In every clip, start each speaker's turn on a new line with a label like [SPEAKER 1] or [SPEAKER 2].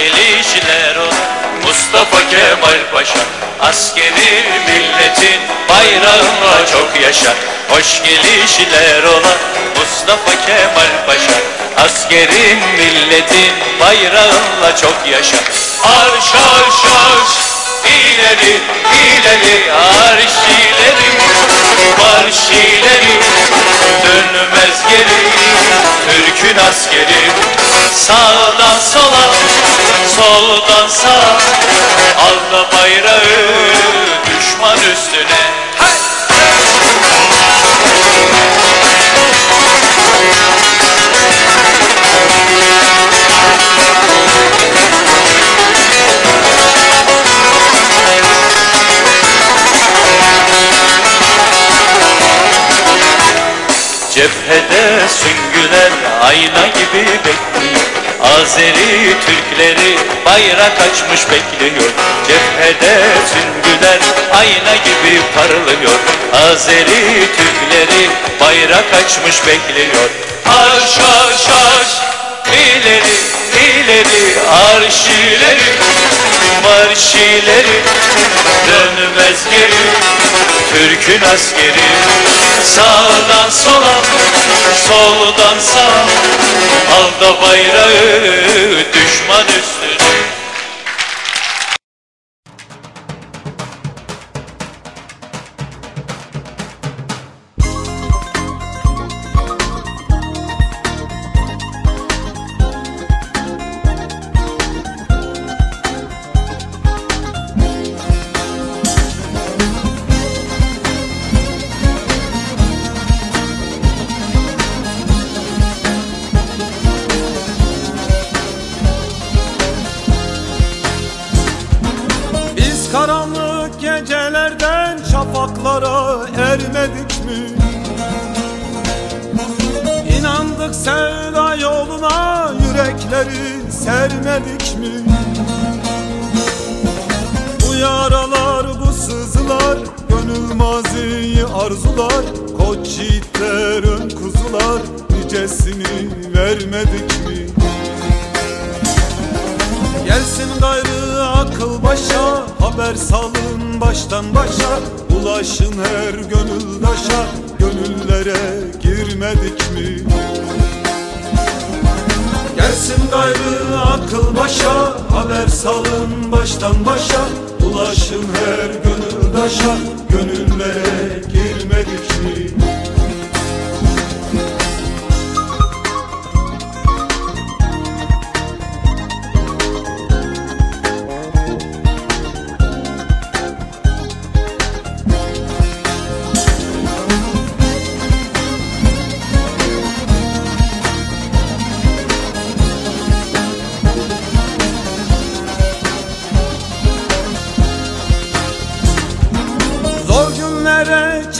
[SPEAKER 1] Gelişler ol Mustafa Kemal Paşa Askeri milletin bayrağına çok yaşa. Hoş gelişler ola Mustafa Kemal Paşa Askerin milletin bayrağına çok yaşa. Arş arş arş ileri ileri arş ileri Marş ileri dönmez geri. Türk'ün askeri Sağdan sola soldan sağa. Al da bayrağı düşman üstüne ayna gibi bekliyor. Azeri Türkleri bayrak açmış bekliyor. Cephede süngüler ayna gibi parlıyor. Azeri Türkleri bayrak açmış bekliyor. Arş arş arş. İleri ileri arş ileri. Marş ileri. Dönmez geri Türk'ün askeri. Sağdan sola soldan sağa. Al da bayrağı düşman üstüne
[SPEAKER 2] şafaklara ermedik mi? İnandık sevda yoluna yürekleri sermedik mi? Bu yaralar bu sızılar gönül maziyi arzular Koç yiğitler ön kuzular nicesini vermedik mi? Gelsin gayrı akıl başa Haber salın baştan başa Ulaşın her gönüldaşa Gönüllere girmedik mi? Gelsin gayrı akıl başa Haber salın baştan başa Ulaşın her gönüldaşa Gönüllere girmedik mi?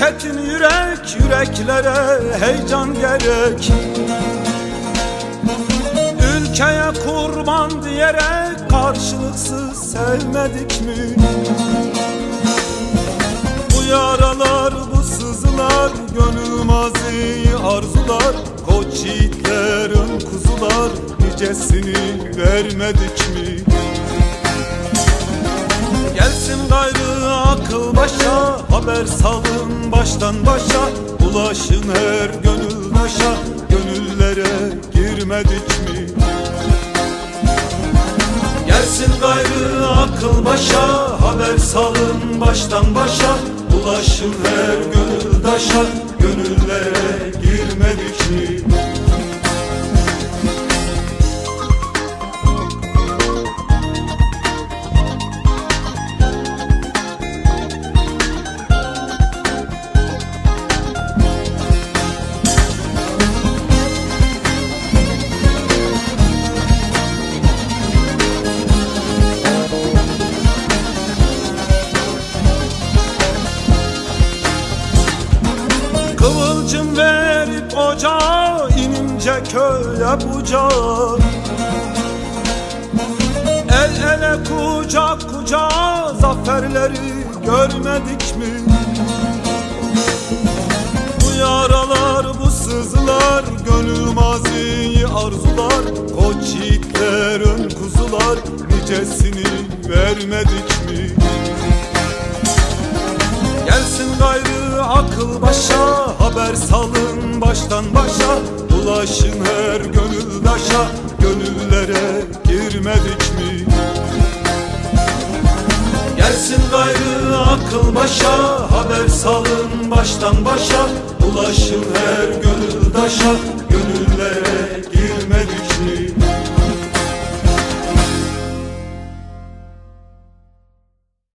[SPEAKER 2] Çetin yürek Yüreklere heyecan gerek Ülkeye kurban diyerek Karşılıksız sevmedik mi? Bu yaralar bu sızılar Gönül maziyi arzular Koç yiğitler ön kuzular Nicesini vermedik mi? Gelsin gayrı akıl başa Haber salın baştan başa Ulaşın her gönüldaşa Gönüllere girmedik mi? Gelsin gayrı akıl başa Haber salın baştan başa Ulaşın her gönüldaşa Gönüllere girmedik mi? Verip ocağa köye bucak El ele kucak kucağa zaferleri görmedik mi? Bu yaralar bu sızılar Gönül maziyi arzular Koç yiğitler ön kuzular Nicesini vermedik mi? Gelsin gayrı akıl başa Haber salın baştan başa Ulaşın her gönüldaşa Gönüllere girmedik mi? Gelsin gayrı akıl başa Haber salın baştan başa Ulaşın her gönüldaşa Gönüllere girmedik mi?